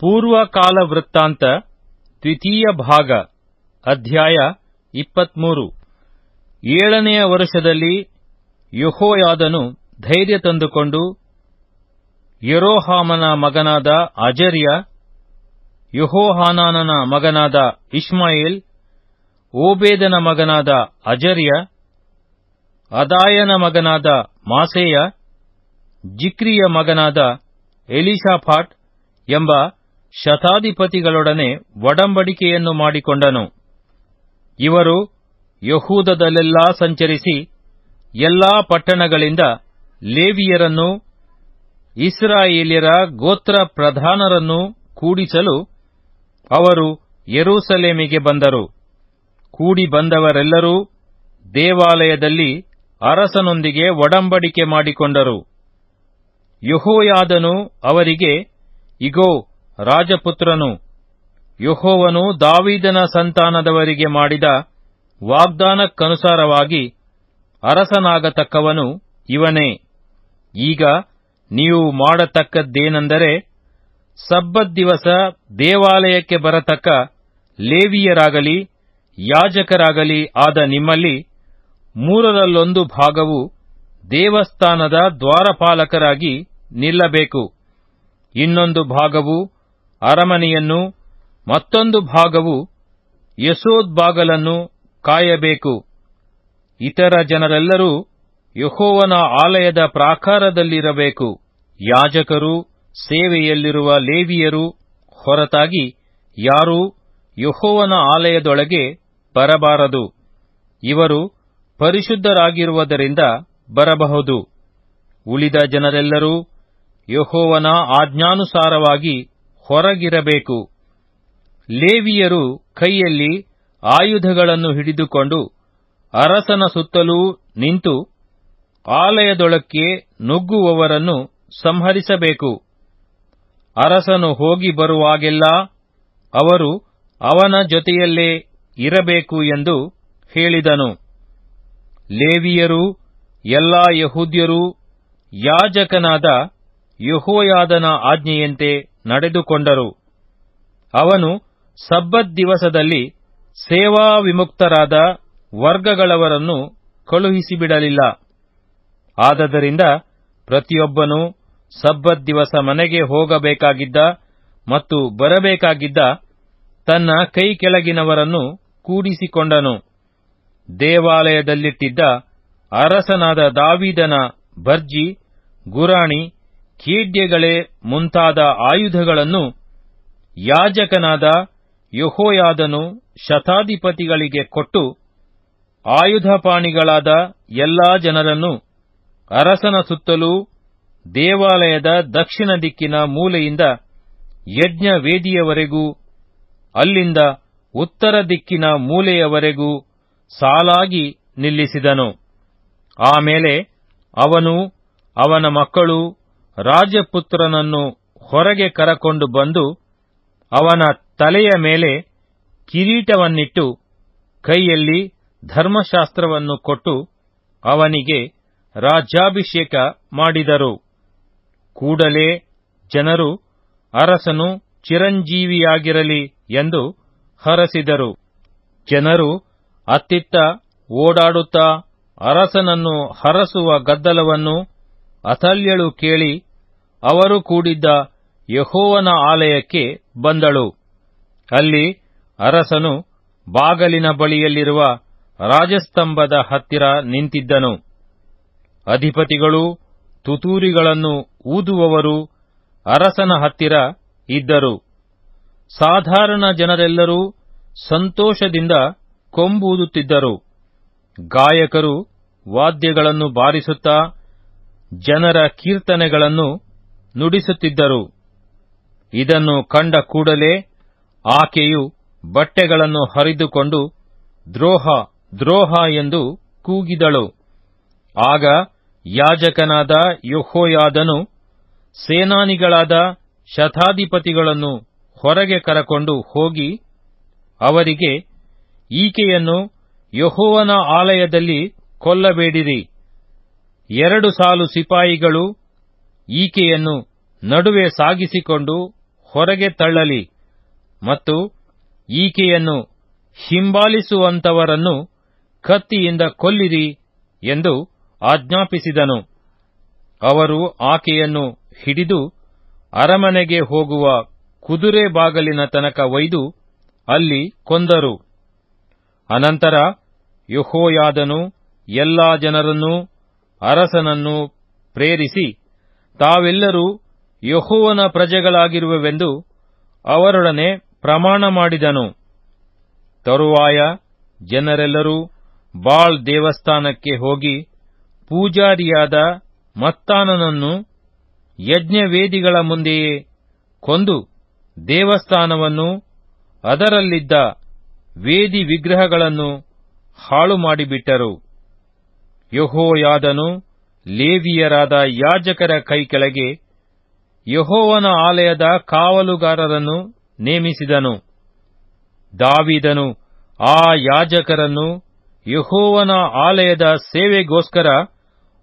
ಪೂರ್ವಕಾಲ ವೃತ್ತಾಂತ, ದ್ವಿತೀಯ ಭಾಗ, ಅಧ್ಯಾಯ ಇಪ್ಪತ್ಮೂರು. ಏಳನೆಯ ವರ್ಷದಲ್ಲಿ ಯಹೋಯಾದನು ಧೈರ್ಯ ತಂದುಕೊಂಡು ಯರೋಹಾಮನ ಮಗನಾದ ಅಜರ್ಯ, ಯಹೋಹಾನಾನನ ಮಗನಾದ ಇಸ್ಮಾಯಿಲ್ ಓಬೇದನ ಮಗನಾದ ಅಜರ್ಯ, ಅದಾಯನ ಮಗನಾದ ಮಾಸೇಯ, ಜಿಕ್ರಿಯ ಮಗನಾದ ಎಲಿಶಾಫಾಟ್ ಎಂಬ ಶತಾಧಿಪತಿಗಳೊಡನೆ ಒಡಂಬಡಿಕೆಯನ್ನು ಮಾಡಿಕೊಂಡನು. ಇವರು ಯಹೂದದಲ್ಲೆಲ್ಲಾ ಸಂಚರಿಸಿ ಎಲ್ಲಾ ಪಟ್ಟಣಗಳಿಂದ ಲೇವಿಯರನ್ನು, ಇಸ್ರಾಯೇಲ್ಯರ ಗೋತ್ರ ಪ್ರಧಾನರನ್ನು ಕೂಡಿಸಲು ಅವರು ಯೆರೂಸಲೇಮಿಗೆ ಬಂದರು. ಕೂಡಿ ಬಂದವರೆಲ್ಲರೂ ದೇವಾಲಯದಲ್ಲಿ ಅರಸನೊಂದಿಗೆ ಒಡಂಬಡಿಕೆ ಮಾಡಿಕೊಂಡರು. ಯಹೋಯಾದನು ಅವರಿಗೆ, ಇಗೋ ರಾಜಪುತ್ರನು ಯಹೋವನು ದಾವೀದನ ಸಂತಾನದವರಿಗೆ ಮಾಡಿದ ವಾಗ್ದಾನಕ್ಕನುಸಾರವಾಗಿ ಅರಸನಾಗತಕ್ಕವನು ಇವನೇ. ಈಗ ನೀವು ಮಾಡತಕ್ಕದ್ದೇನೆಂದರೆ ಸಬ್ಬತ್ ದಿವಸ ದೇವಾಲಯಕ್ಕೆ ಬರತಕ್ಕ ಲೇವಿಯರಾಗಲಿ, ಯಾಜಕರಾಗಲಿ ಆದ ನಿಮ್ಮಲ್ಲಿ ಮೂರರಲ್ಲೊಂದು ಭಾಗವು ದೇವಸ್ಥಾನದ ದ್ವಾರಪಾಲಕರಾಗಿ ನಿಲ್ಲಬೇಕು. ಇನ್ನೊಂದು ಭಾಗವು ಅರಮನೆಯನ್ನು ಮತ್ತೊಂದು ಭಾಗವು ಯಶೋದ್ ಬಾಗಲನ್ನು ಕಾಯಬೇಕು. ಇತರ ಜನರೆಲ್ಲರೂ ಯಹೋವನ ಆಲಯದ ಪ್ರಾಕಾರದಲ್ಲಿರಬೇಕು. ಯಾಜಕರು, ಸೇವೆಯಲ್ಲಿರುವ ಲೇವಿಯರು ಹೊರತಾಗಿ ಯಾರೂ ಯಹೋವನ ಆಲಯದೊಳಗೆ ಬರಬಾರದು. ಇವರು ಪರಿಶುದ್ಧರಾಗಿರುವುದರಿಂದ ಬರಬಹುದು. ಉಳಿದ ಜನರೆಲ್ಲರೂ ಯಹೋವನ ಆಜ್ಞಾನುಸಾರವಾಗಿ ಹೊರಗಿರಬೇಕು. ಲೇವಿಯರು ಕೈಯಲ್ಲಿ ಆಯುಧಗಳನ್ನು ಹಿಡಿದುಕೊಂಡು ಅರಸನ ಸುತ್ತಲೂ ನಿಂತು ಆಲಯದೊಳಕ್ಕೆ ನುಗ್ಗುವವರನ್ನು ಸಂಹರಿಸಬೇಕು. ಅರಸನು ಹೋಗಿ ಬರುವಾಗೆಲ್ಲ ಅವರು ಅವನ ಜೊತೆಯಲ್ಲೇ ಇರಬೇಕು ಎಂದು ಹೇಳಿದನು. ಲೇವಿಯರು, ಎಲ್ಲಾ ಯಹೂದ್ಯರೂ, ಯಾಜಕನಾದ ಯಹೋಯಾದನ ಆಜ್ಞೆಯಂತೆ ನಡೆದುಕೊಂಡರು. ಅವನು ಸಬ್ಬತ್ ದಿವಸದಲ್ಲಿ ಸೇವಾ ವಿಮುಕ್ತರಾದ ವರ್ಗಗಳವರನ್ನು ಕಳುಹಿಸಿಬಿಡಲಿಲ್ಲ. ಆದ್ದರಿಂದ ಪ್ರತಿಯೊಬ್ಬನು ಸಬ್ಬತ್ ದಿವಸ ಮನೆಗೆ ಹೋಗಬೇಕಾಗಿದ್ದ ಮತ್ತು ಬರಬೇಕಾಗಿದ್ದ ತನ್ನ ಕೈ ಕೆಳಗಿನವರನ್ನು ಕೂಡಿಸಿಕೊಂಡನು. ದೇವಾಲಯದಲ್ಲಿಟ್ಟಿದ್ದ ಅರಸನಾದ ದಾವಿದನ ಭರ್ಜಿ, ಗುರಾಣಿ ಖೇಡ್ಯಗಳೇ ಮುಂತಾದ ಆಯುಧಗಳನ್ನು ಯಾಜಕನಾದ ಯೆಹೋಯಾದನು ಶತಾಧಿಪತಿಗಳಿಗೆ ಕೊಟ್ಟು ಆಯುಧಪಾಣಿಗಳಾದ ಎಲ್ಲಾ ಜನರನ್ನು ಅರಸನ ಸುತ್ತಲೂ ದೇವಾಲಯದ ದಕ್ಷಿಣ ದಿಕ್ಕಿನ ಮೂಲೆಯಿಂದ ಯಜ್ಞ ವೇದಿಯವರೆಗೂ ಅಲ್ಲಿಂದ ಉತ್ತರ ದಿಕ್ಕಿನ ಮೂಲೆಯವರೆಗೂ ಸಾಲಾಗಿ ನಿಲ್ಲಿಸಿದನು. ಆಮೇಲೆ ಅವನು ಅವನ ಮಕ್ಕಳು ರಾಜಪುತ್ರನನ್ನು ಹೊರಗೆ ಕರಕೊಂಡು ಬಂದು ಅವನ ತಲೆಯ ಮೇಲೆ ಕಿರೀಟವನ್ನಿಟ್ಟು ಕೈಯಲ್ಲಿ ಧರ್ಮಶಾಸ್ತ್ರವನ್ನು ಕೊಟ್ಟು ಅವನಿಗೆ ರಾಜ್ಯಾಭಿಷೇಕ ಮಾಡಿದರು. ಕೂಡಲೇ ಜನರು ಅರಸನು ಚಿರಂಜೀವಿಯಾಗಿರಲಿ ಎಂದು ಹರಸಿದರು. ಜನರು ಅತ್ತಿತ್ತ ಓಡಾಡುತ್ತಾ ಅರಸನನ್ನು ಹರಸುವ ಗದ್ದಲವನ್ನು ಅಥಲ್ಯಳು ಕೇಳಿ ಅವರು ಕೂಡಿದ್ದ ಯಹೋವನ ಆಲಯಕ್ಕೆ ಬಂದಳು. ಅಲ್ಲಿ ಅರಸನು ಬಾಗಲಿನ ಬಳಿಯಲ್ಲಿರುವ ರಾಜಸ್ತಂಭದ ಹತ್ತಿರ ನಿಂತಿದ್ದನು. ಅಧಿಪತಿಗಳು ತುತೂರಿಗಳನ್ನು ಊದುವವರು ಅರಸನ ಹತ್ತಿರ ಇದ್ದರು. ಸಾಧಾರಣ ಜನರೆಲ್ಲರೂ ಸಂತೋಷದಿಂದ ಕೊಂಬೂದುತ್ತಿದ್ದರು. ಗಾಯಕರು ವಾದ್ಯಗಳನ್ನು ಬಾರಿಸುತ್ತಾ ಜನರ ಕೀರ್ತನೆಗಳನ್ನು ನುಡಿಸುತ್ತಿದ್ದರು. ಇದನ್ನು ಕಂಡ ಕೂಡಲೇ ಆಕೆಯು ಬಟ್ಟೆಗಳನ್ನು ಹರಿದುಕೊಂಡು, ದ್ರೋಹ ದ್ರೋಹ ಎಂದು ಕೂಗಿದಳು. ಆಗ ಯಾಜಕನಾದ ಯೊಹೋಯಾದನು ಸೇನಾನಿಗಳಾದ ಶತಾಧಿಪತಿಗಳನ್ನು ಹೊರಗೆ ಕರಕೊಂಡು ಹೋಗಿ, ಅವರಿಗೆ, ಈಕೆಯನ್ನು ಯಹೋವನ ಆಲಯದಲ್ಲಿ ಕೊಲ್ಲಬೇಡಿರಿ. ಎರಡು ಸಾಲು ಸಿಪಾಯಿಗಳು ಈಕೆಯನ್ನು ನಡುವೆ ಸಾಗಿಸಿಕೊಂಡು ಹೊರಗೆ ತಳ್ಳಲಿ ಮತ್ತು ಈಕೆಯನ್ನು ಹಿಂಬಾಲಿಸುವಂತವರನ್ನು ಕತ್ತಿಯಿಂದ ಕೊಲ್ಲಿರಿ ಎಂದು ಆಜ್ಞಾಪಿಸಿದನು. ಅವರು ಆಕೆಯನ್ನು ಹಿಡಿದು ಅರಮನೆಗೆ ಹೋಗುವ ಕುದುರೆ ಬಾಗಲಿನ ತನಕ ಒಯ್ದು ಅಲ್ಲಿ ಕೊಂದರು. ಅನಂತರ ಯಹೋಯಾದನು ಎಲ್ಲಾ ಜನರನ್ನೂ ಅರಸನನ್ನು ಪ್ರೇರಿಸಿ ತಾವೆಲ್ಲರೂ ಯೆಹೋವನ ಪ್ರಜೆಗಳಾಗಿರುವೆವೆಂದು ಅವರೊಡನೆ ಪ್ರಮಾಣ ಮಾಡಿದನು. ತರುವಾಯ ಜನರೆಲ್ಲರೂ ಬಾಳ್ ದೇವಸ್ಥಾನಕ್ಕೆ ಹೋಗಿ ಪೂಜಾರಿಯಾದ ಮತ್ತಾನನನ್ನು ಯಜ್ಞವೇದಿಗಳ ಮುಂದೆಯೇ ಕೊಂದು ದೇವಸ್ಥಾನವನ್ನು ಅದರಲ್ಲಿದ್ದ ವೇದಿ ವಿಗ್ರಹಗಳನ್ನು ಹಾಳು ಮಾಡಿಬಿಟ್ಟರು ಯೆಹೋಯಾದನು ಲೇವಿಯರಾದ ಯಾಜಕರ ಕೈಕೆಳಗೆ ಯಹೋವನ ಆಲಯದ ಕಾವಲುಗಾರರನ್ನು ನೇಮಿಸಿದನು. ದಾವಿದನು ಆ ಯಾಜಕರನ್ನು ಯಹೋವನ ಆಲಯದ ಸೇವೆಗೋಸ್ಕರ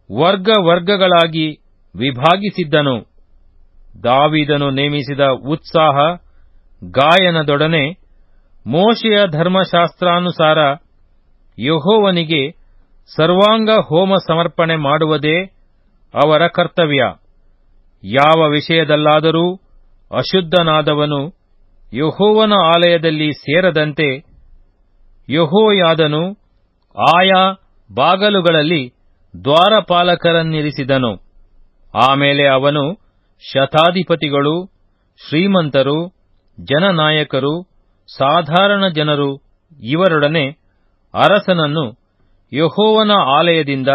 ವರ್ಗ ವರ್ಗಗಳಾಗಿ ವಿಭಾಗಿಸಿದ್ದನು. ದಾವಿದನು ನೇಮಿಸಿದ ಉತ್ಸಾಹ ಗಾಯನದೊಡನೆ ಮೋಶೆಯ ಧರ್ಮಶಾಸ್ತ್ರಾನುಸಾರ ಯೆಹೋವನಿಗೆ ಸರ್ವಾಂಗ ಹೋಮ ಸಮರ್ಪಣೆ ಮಾಡುವುದೇ ಅವರ ಕರ್ತವ್ಯ. ಯಾವ ವಿಷಯದಲ್ಲಾದರೂ ಅಶುದ್ಧನಾದವನು ಯಹೋವನ ಆಲಯದಲ್ಲಿ ಸೇರದಂತೆ ಯೆಹೋಯಾದನು ಆಯಾ ಬಾಗಲುಗಳಲ್ಲಿ ದ್ವಾರಪಾಲಕರನ್ನಿರಿಸಿದನು. ಆಮೇಲೆ ಅವನು ಶತಾಧಿಪತಿಗಳು, ಶ್ರೀಮಂತರು, ಜನನಾಯಕರು, ಸಾಧಾರಣ ಜನರು, ಇವರೊಡನೆ ಅರಸನನ್ನು ಯೆಹೋವನ ಆಲಯದಿಂದ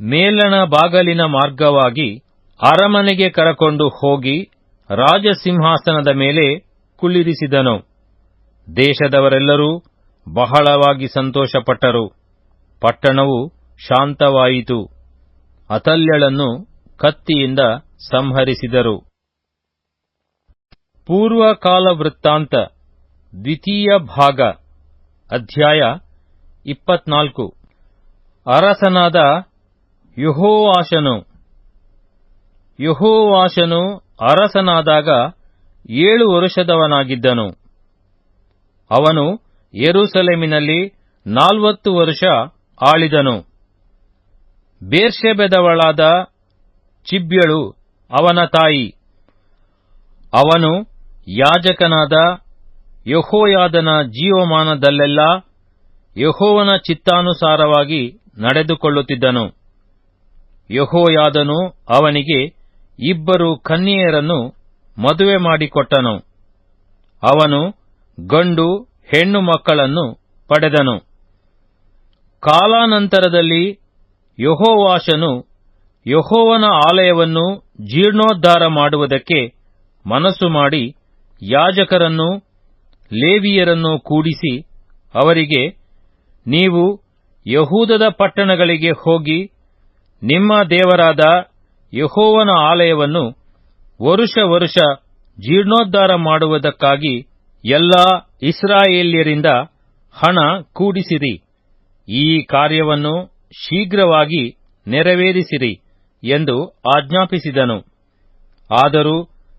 ಮೇಲಣ ಬಾಗಲಿನ ಮಾರ್ಗವಾಗಿ ಅರಮನೆಗೆ ಕರಕೊಂಡು ಹೋಗಿ ರಾಜಸಿಂಹಾಸನದ ಮೇಲೆ ಕುಳ್ಳಿರಿಸಿದನು. ದೇಶದವರೆಲ್ಲರೂ ಬಹಳವಾಗಿ ಸಂತೋಷಪಟ್ಟರು. ಪಟ್ಟಣವು ಶಾಂತವಾಯಿತು. ಅತಲ್ಯಳನ್ನು ಕತ್ತಿಯಿಂದ ಸಂಹರಿಸಿದರು. ಪೂರ್ವಕಾಲ ವೃತ್ತಾಂತ, ದ್ವಿತೀಯ ಭಾಗ, ಅಧ್ಯಾಯ ಇಪ್ಪತ್ನಾಲ್ಕು. ಅರಸನಾದ ಯೆಹೋವಾಷನು. ಯೆಹೋವಾಷನು ಅರಸನಾದಾಗ ಏಳು ವರುಷದವನಾಗಿದ್ದನು. ಅವನು ಯೆರೂಸಲೇಮಿನಲ್ಲಿ ನಾಲ್ವತ್ತು ವರುಷ ಆಳಿದನು. ಬೇರ್ಷೆಬೆದವಳಾದ ಚಿಬ್ಯಳು ಅವನ ತಾಯಿ. ಅವನು ಯಾಜಕನಾದ ಯಹೋಯಾದನ ಜೀವಮಾನದಲ್ಲೆಲ್ಲ ಯಹೋವನ ಚಿತ್ತಾನುಸಾರವಾಗಿ ನಡೆದುಕೊಳ್ಳುತ್ತಿದ್ದನು. ಯಹೋಯಾದನು ಅವನಿಗೆ ಇಬ್ಬರು ಕನ್ಯೆಯರನ್ನು ಮದುವೆ ಮಾಡಿಕೊಟ್ಟನು. ಅವನು ಗಂಡು ಹೆಣ್ಣು ಮಕ್ಕಳನ್ನು ಪಡೆದನು. ಕಾಲಾನಂತರದಲ್ಲಿ ಯಹೋವಾಶನು ಯಹೋವನ ಆಲಯವನ್ನು ಜೀರ್ಣೋದ್ಧಾರ ಮಾಡುವುದಕ್ಕೆ ಮನಸ್ಸು ಮಾಡಿ ಯಾಜಕರನ್ನು ಲೇವಿಯರನ್ನು ಕೂಡಿಸಿ ಅವರಿಗೆ, ನೀವು ಯಹೂದದ ಪಟ್ಟಣಗಳಿಗೆ ಹೋಗಿ ನಿಮ್ಮ ದೇವರಾದ ಯಹೋವನ ಆಲಯವನ್ನು ವರುಷ ವರುಷ ಜೀರ್ಣೋದ್ಧಾರ ಮಾಡುವುದಕ್ಕಾಗಿ ಎಲ್ಲಾ ಇಸ್ರಾಯೇಲ್ಯರಿಂದ ಹಣ ಕೂಡಿಸಿರಿ. ಈ ಕಾರ್ಯವನ್ನು ಶೀಘ್ರವಾಗಿ ನೆರವೇರಿಸಿರಿ ಎಂದು ಆಜ್ಞಾಪಿಸಿದನು. ಆದರೂ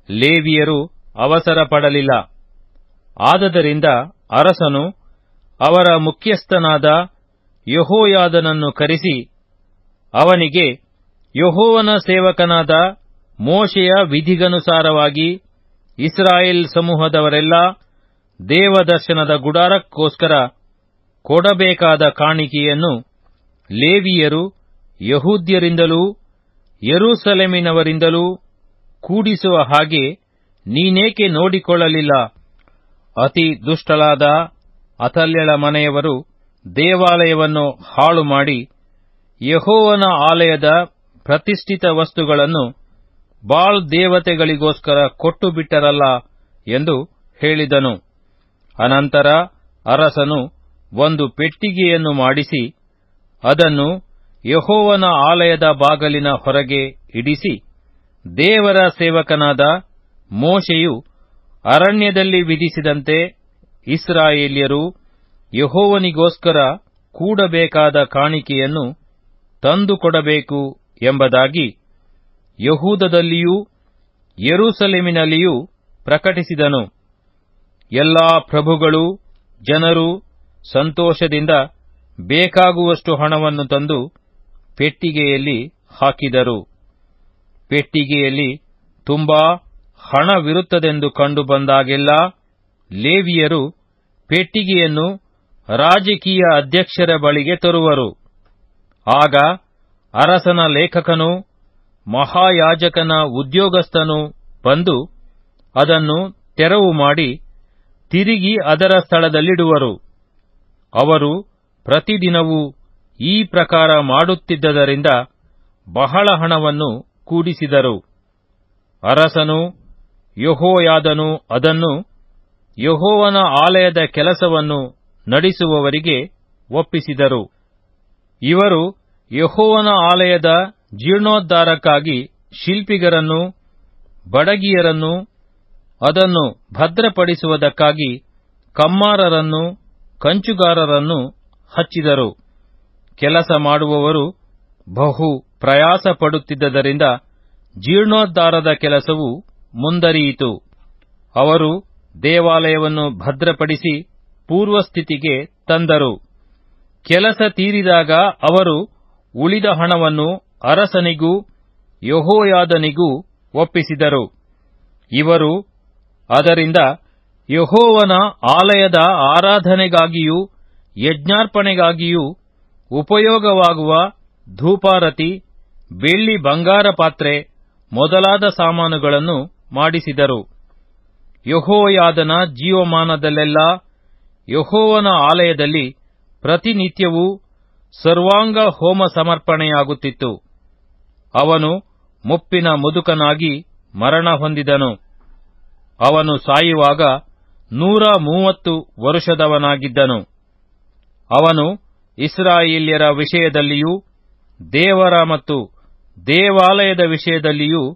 ಲೇವಿಯರು ಅವಸರ ಪಡಲಿಲ್ಲ ಆದದರಿಂದ ಅರಸನು ಅವರ ಮುಖ್ಯಸ್ಥನಾದ ಯೆಹೋಯಾದನನ್ನು ಕರೆಸಿ, ಅವನಿಗೆ ಯಹೋವನ ಸೇವಕನಾದ ಮೋಶೆಯ ವಿಧಿಗನುಸಾರವಾಗಿ ಇಸ್ರಾಯೇಲ್ ಸಮೂಹದವರೆಲ್ಲ ದೇವದರ್ಶನದ ಗುಡಾರಕ್ಕೋಸ್ಕರ ಕೊಡಬೇಕಾದ ಕಾಣಿಕೆಯನ್ನು ಲೇವಿಯರು ಯಹೂದ್ಯರಿಂದಲೂ ಯೆರೂಸಲೇಮಿನವರಿಂದಲೂ ಕೂಡಿಸುವ ಹಾಗೆ ನೀನೇಕೆ ನೋಡಿಕೊಳ್ಳಲಿಲ್ಲ? ಅತಿ ದುಷ್ಟಳಾದ ಅತಲ್ಯಳ ಮನೆಯವರು ದೇವಾಲಯವನ್ನು ಹಾಳು ಮಾಡಿ ಯಹೋವನ ಆಲಯದ ಪ್ರತಿಷ್ಠಿತ ವಸ್ತುಗಳನ್ನು ಬಾಳ್ ದೇವತೆಗಳಿಗೋಸ್ಕರ ಕೊಟ್ಟು ಬಿಟ್ಟರಲ್ಲ ಎಂದು ಹೇಳಿದನು. ಅನಂತರ ಅರಸನು ಒಂದು ಪೆಟ್ಟಿಗೆಯನ್ನು ಮಾಡಿಸಿ ಅದನ್ನು ಯಹೋವನ ಆಲಯದ ಬಾಗಲಿನ ಹೊರಗೆ ಇಡಿಸಿ ದೇವರ ಸೇವಕನಾದ ಮೋಶೆಯು ಅರಣ್ಯದಲ್ಲಿ ವಿಧಿಸಿದಂತೆ ಇಸ್ರಾಯೇಲ್ಯರು ಯಹೋವನಿಗೋಸ್ಕರ ಕೂಡಬೇಕಾದ ಕಾಣಿಕೆಯನ್ನು ತಂದುಕೊಡಬೇಕು ಎಂಬುದಾಗಿ ಯಹೂದದಲ್ಲಿಯೂ ಯೆರೂಸಲೇಮಿನಲ್ಲಿಯೂ ಪ್ರಕಟಿಸಿದನು. ಎಲ್ಲಾ ಪ್ರಭುಗಳು, ಜನರು ಸಂತೋಷದಿಂದ ಬೇಕಾಗುವಷ್ಟು ಹಣವನ್ನು ತಂದು ಪೆಟ್ಟಿಗೆಯಲ್ಲಿ ಹಾಕಿದರು. ಪೆಟ್ಟಿಗೆಯಲ್ಲಿ ತುಂಬಾ ಹಣವಿರುತ್ತದೆಂದು ಕಂಡು ಬಂದಾಗೆಲ್ಲ ಲೇವಿಯರು ಪೆಟ್ಟಿಗೆಯನ್ನು ರಾಜಕೀಯ ಅಧ್ಯಕ್ಷರ ಬಳಿಗೆ ತರುವರು. ಆಗ ಅರಸನ ಲೇಖಕನು ಮಹಾಯಾಜಕನ ಉದ್ಯೋಗಸ್ಥನು ಬಂದು ಅದನ್ನು ತೆರವು ಮಾಡಿ ತಿರುಗಿ ಅದರ ಸ್ಥಳದಲ್ಲಿಡುವರು. ಅವರು ಪ್ರತಿದಿನವೂ ಈ ಪ್ರಕಾರ ಮಾಡುತ್ತಿದ್ದರಿಂದ ಬಹಳ ಹಣವನ್ನು ಕೂಡಿಸಿದರು. ಅರಸನು ಯಹೋಯಾದನು ಅದನ್ನು ಯಹೋವನ ಆಲಯದ ಕೆಲಸವನ್ನು ನಡೆಸುವವರಿಗೆ ಒಪ್ಪಿಸಿದರು. ಇವರು ಯಹೋವನ ಆಲಯದ ಜೀರ್ಣೋದ್ಧಾರಕ್ಕಾಗಿ ಶಿಲ್ಪಿಗರನ್ನು, ಬಡಗಿಯರನ್ನು, ಅದನ್ನು ಭದ್ರಪಡಿಸುವುದಕ್ಕಾಗಿ ಕಮ್ಮಾರರನ್ನು, ಕಂಚುಗಾರರನ್ನು ಹಚ್ಚಿದರು. ಕೆಲಸ ಮಾಡುವವರು ಬಹು ಪ್ರಯಾಸ ಪಡುತ್ತಿದ್ದರಿಂದ ಜೀರ್ಣೋದ್ಧಾರದ ಕೆಲಸವು ಮುಂದರಿಯಿತು. ಅವರು ದೇವಾಲಯವನ್ನು ಭದ್ರಪಡಿಸಿ ಪೂರ್ವಸ್ಥಿತಿಗೆ ತಂದರು. ಕೆಲಸ ತೀರಿದಾಗ ಅವರು ಉಳಿದ ಹಣವನ್ನು ಅರಸನಿಗೂ ಯಹೋಯಾದನಿಗೂ ಒಪ್ಪಿಸಿದರು. ಇವರು ಅದರಿಂದ ಯಹೋವನ ಆಲಯದ ಆರಾಧನೆಗಾಗಿಯೂ ಯಜ್ಞಾರ್ಪಣೆಗಾಗಿಯೂ ಉಪಯೋಗವಾಗುವ ಧೂಪಾರತಿ, ಬೆಳ್ಳಿ ಬಂಗಾರ ಪಾತ್ರೆ ಮೊದಲಾದ ಸಾಮಾನುಗಳನ್ನು ಮಾಡಿಸಿದರು. ಯಹೋಯಾದನ ಜೀವಮಾನದಲ್ಲೆಲ್ಲ ಯಹೋವನ ಆಲಯದಲ್ಲಿ ಪ್ರತಿನಿತ್ಯವೂ ಸರ್ವಾಂಗ ಹೋಮ ಸಮರ್ಪಣೆಯಾಗುತ್ತಿತ್ತು. ಅವನು ಮುಪ್ಪಿನ ಮುದುಕನಾಗಿ ಮರಣ ಹೊಂದಿದನು. ಅವನು ಸಾಯುವಾಗ ನೂರ ಮೂವತ್ತು ವರುಷದವನಾಗಿದ್ದನು. ಅವನು ಇಸ್ರಾಯೇಲ್ಯರ ವಿಷಯದಲ್ಲಿಯೂ ದೇವರ ಮತ್ತು ದೇವಾಲಯದ ವಿಷಯದಲ್ಲಿಯೂ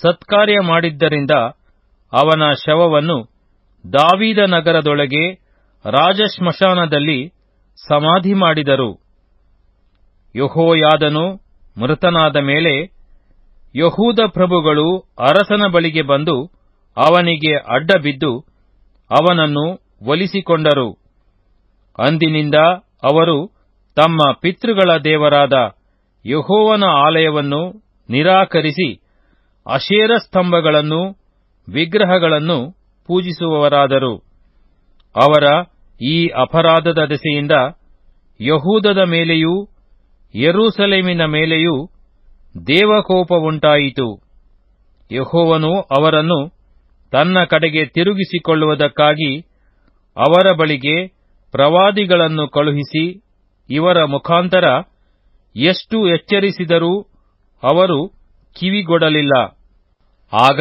ಸತ್ಕಾರ್ಯ ಮಾಡಿದ್ದರಿಂದ ಅವನ ಶವವನ್ನು ದಾವೀದ ನಗರದೊಳಗೆ ರಾಜಶ್ಮಶಾನದಲ್ಲಿ ಸಮಾಧಿ ಮಾಡಿದರು. ಯಹೋಯಾದನು ಮೃತನಾದ ಮೇಲೆ ಯಹೂದ ಪ್ರಭುಗಳು ಅರಸನ ಬಳಿಗೆ ಬಂದು ಅವನಿಗೆ ಅಡ್ಡಬಿದ್ದು ಅವನನ್ನು ಒಲಿಸಿಕೊಂಡರು. ಅಂದಿನಿಂದ ಅವರು ತಮ್ಮ ಪಿತೃಗಳ ದೇವರಾದ ಯಹೋವನ ಆಲಯವನ್ನು ನಿರಾಕರಿಸಿ ಅಶೇರ ಸ್ತಂಭಗಳನ್ನು, ವಿಗ್ರಹಗಳನ್ನು ಪೂಜಿಸುವವರಾದರು. ಅವರ ಈ ಅಪರಾಧದ ದೆಸೆಯಿಂದ ಯಹೂದದ ಮೇಲೆಯೂ ಯೆರೂಸಲೇಮಿನ ಮೇಲೆಯೂ ದೇವಕೋಪವುಂಟಾಯಿತು. ಯಹೋವನು ಅವರನ್ನು ತನ್ನ ಕಡೆಗೆ ತಿರುಗಿಸಿಕೊಳ್ಳುವುದಕ್ಕಾಗಿ ಅವರ ಬಳಿಗೆ ಪ್ರವಾದಿಗಳನ್ನು ಕಳುಹಿಸಿ ಇವರ ಮುಖಾಂತರ ಎಷ್ಟು ಎಚ್ಚರಿಸಿದರೂ ಅವರು ಕಿವಿಗೊಡಲಿಲ್ಲ. ಆಗ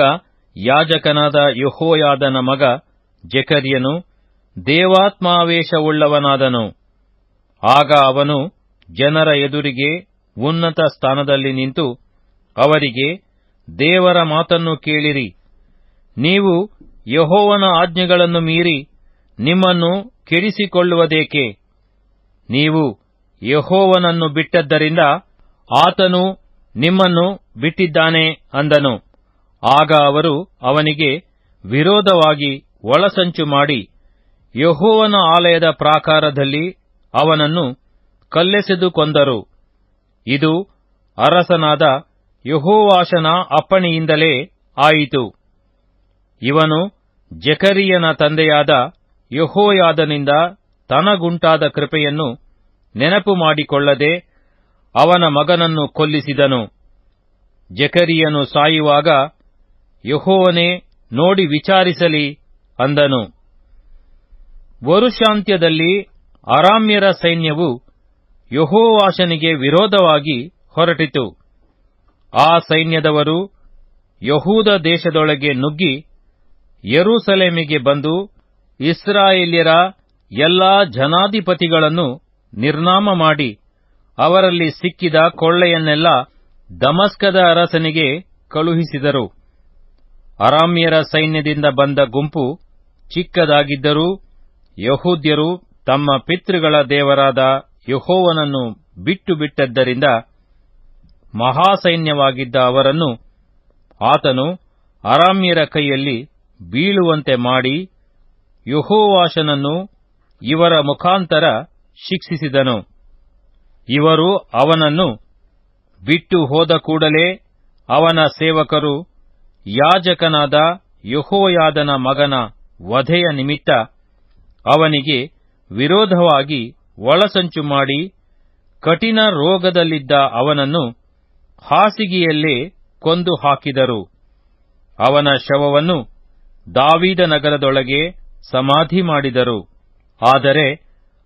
ಯಾಜಕನಾದ ಯಹೋಯಾದನ ಮಗ ಜೆಕರ್ಯನು ದೇವಾತ್ಮಾವೇಶವುಳ್ಳವನಾದನು. ಆಗ ಅವನು ಜನರ ಎದುರಿಗೆ ಉನ್ನತ ಸ್ಥಾನದಲ್ಲಿ ನಿಂತು ಅವರಿಗೆ ದೇವರ ಮಾತನ್ನು ಕೇಳಿರಿ. ನೀವು ಯಹೋವನ ಆಜ್ಞೆಗಳನ್ನು ಮೀರಿ ನಿಮ್ಮನ್ನು ಕೆಡಿಸಿಕೊಳ್ಳುವುದೇಕೆ? ನೀವು ಯಹೋವನನ್ನು ಬಿಟ್ಟದ್ದರಿಂದ ಆತನು ನಿಮ್ಮನ್ನು ಬಿಟ್ಟಿದ್ದಾನೆ ಅಂದನು. ಆಗ ಅವರು ಅವನಿಗೆ ವಿರೋಧವಾಗಿ ಒಳಸಂಚು ಮಾಡಿ ಯಹೋವನ ಆಲಯದ ಪ್ರಾಕಾರದಲ್ಲಿ ಅವನನ್ನು ಕಲ್ಲೆಸೆದು ಕೊಂದರು. ಇದು ಅರಸನಾದ ಯಹೋವಾಷನ ಅಪ್ಪಣೆಯಿಂದಲೇ ಆಯಿತು. ಇವನು ಜಕರಿಯನ ತಂದೆಯಾದ ಯಹೋಯಾದನಿಂದ ತನಗುಂಟಾದ ಕೃಪೆಯನ್ನು ನೆನಪು ಮಾಡಿಕೊಳ್ಳದೆ ಅವನ ಮಗನನ್ನು ಕೊಲ್ಲಿಸಿದನು. ಜಕರಿಯನು ಸಾಯುವಾಗ ಯಹೋವನೇ ನೋಡಿ ವಿಚಾರಿಸಲಿ ಅಂದನು. ವರುಷಾಂತ್ಯದಲ್ಲಿ ಅರಾಮ್ಯರ ಸೈನ್ಯವು ಯಹೋವಾಷನಿಗೆ ವಿರೋಧವಾಗಿ ಹೊರಟಿತು. ಆ ಸೈನ್ಯದವರು ಯಹೂದ ದೇಶದೊಳಗೆ ನುಗ್ಗಿ ಯರೂಸಲೇಮಿಗೆ ಬಂದು ಇಸ್ರಾಯೇಲ್ಯರ ಎಲ್ಲಾ ಜನಾಧಿಪತಿಗಳನ್ನು ನಿರ್ನಾಮ ಮಾಡಿ ಅವರಲ್ಲಿ ಸಿಕ್ಕಿದ ಕೊಳ್ಳೆಯನ್ನೆಲ್ಲ ದಮಸ್ಕದ ಅರಸನಿಗೆ ಕಳುಹಿಸಿದರು. ಅರಾಮ್ಯರ ಸೈನ್ಯದಿಂದ ಬಂದ ಗುಂಪು ಚಿಕ್ಕದಾಗಿದ್ದರೂ ಯಹೂದ್ಯರು ತಮ್ಮ ಪಿತೃಗಳ ದೇವರಾದ ಯಹೋವನನ್ನು ಬಿಟ್ಟು ಬಿಟ್ಟದ್ದರಿಂದ ಮಹಾಸೈನ್ಯವಾಗಿದ್ದ ಅವರನ್ನು ಆತನು ಅರಾಮ್ಯರ ಕೈಯಲ್ಲಿ ಬೀಳುವಂತೆ ಮಾಡಿ ಯಹೋವಾಶನನ್ನು ಇವರ ಮುಖಾಂತರ ಶಿಕ್ಷಿಸಿದನು. ಇವರು ಅವನನ್ನು ಬಿಟ್ಟು ಹೋದ ಕೂಡಲೇ ಅವನ ಸೇವಕರು ಯಾಜಕನಾದ ಯಹೋಯಾದನ ಮಗನ ವಧೆಯ ನಿಮಿತ್ತ ಅವನಿಗೆ ವಿರೋಧವಾಗಿ ಒಳಸಂಚು ಮಾಡಿ ಕಠಿಣ ರೋಗದಲ್ಲಿದ್ದ ಅವನನ್ನು ಹಾಸಿಗೆಯಲ್ಲೇ ಕೊಂದು ಹಾಕಿದರು. ಅವನ ಶವವನ್ನು ದಾವಿದ ನಗರದೊಳಗೆ ಸಮಾಧಿ ಮಾಡಿದರು. ಆದರೆ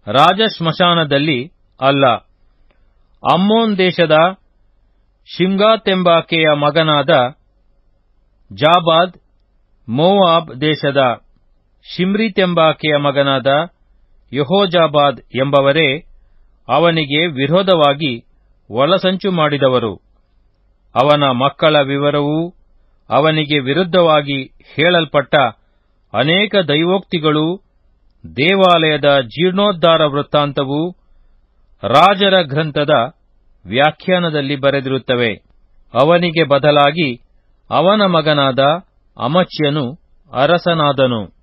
ರಾಜಶ್ಮಶಾನದಲ್ಲಿ ಅಲ್ಲ. ಅಮ್ಮೋನ್ ದೇಶದ ಶಿಮ್ಗಾತೆಂಬಾಕೆಯ ಮಗನಾದ ಜಾಬಾದ್ ಮೋವಾಬ್ ದೇಶದ ಶಿಮ್ರಿತೆಂಬಾಕೆಯ ಮಗನಾದ ಯಹೋಜಾಬಾದ್ ಎಂಬವರೇ ಅವನಿಗೆ ವಿರೋಧವಾಗಿ ಒಳಸಂಚು ಮಾಡಿದವರು. ಅವನ ಮಕ್ಕಳ ವಿವರವೂ ಅವನಿಗೆ ವಿರುದ್ಧವಾಗಿ ಹೇಳಲ್ಪಟ್ಟ ಅನೇಕ ದೈವೋಕ್ತಿಗಳು ದೇವಾಲಯದ ಜೀರ್ಣೋದ್ಧಾರ ವೃತ್ತಾಂತವು ರಾಜರ ಗ್ರಂಥದ ವ್ಯಾಖ್ಯಾನದಲ್ಲಿ ಬರೆದಿರುತ್ತವೆ. ಅವನಿಗೆ ಬದಲಾಗಿ ಅವನ ಮಗನಾದ ಅಮಚ್ಯನು ಅರಸನಾದನು.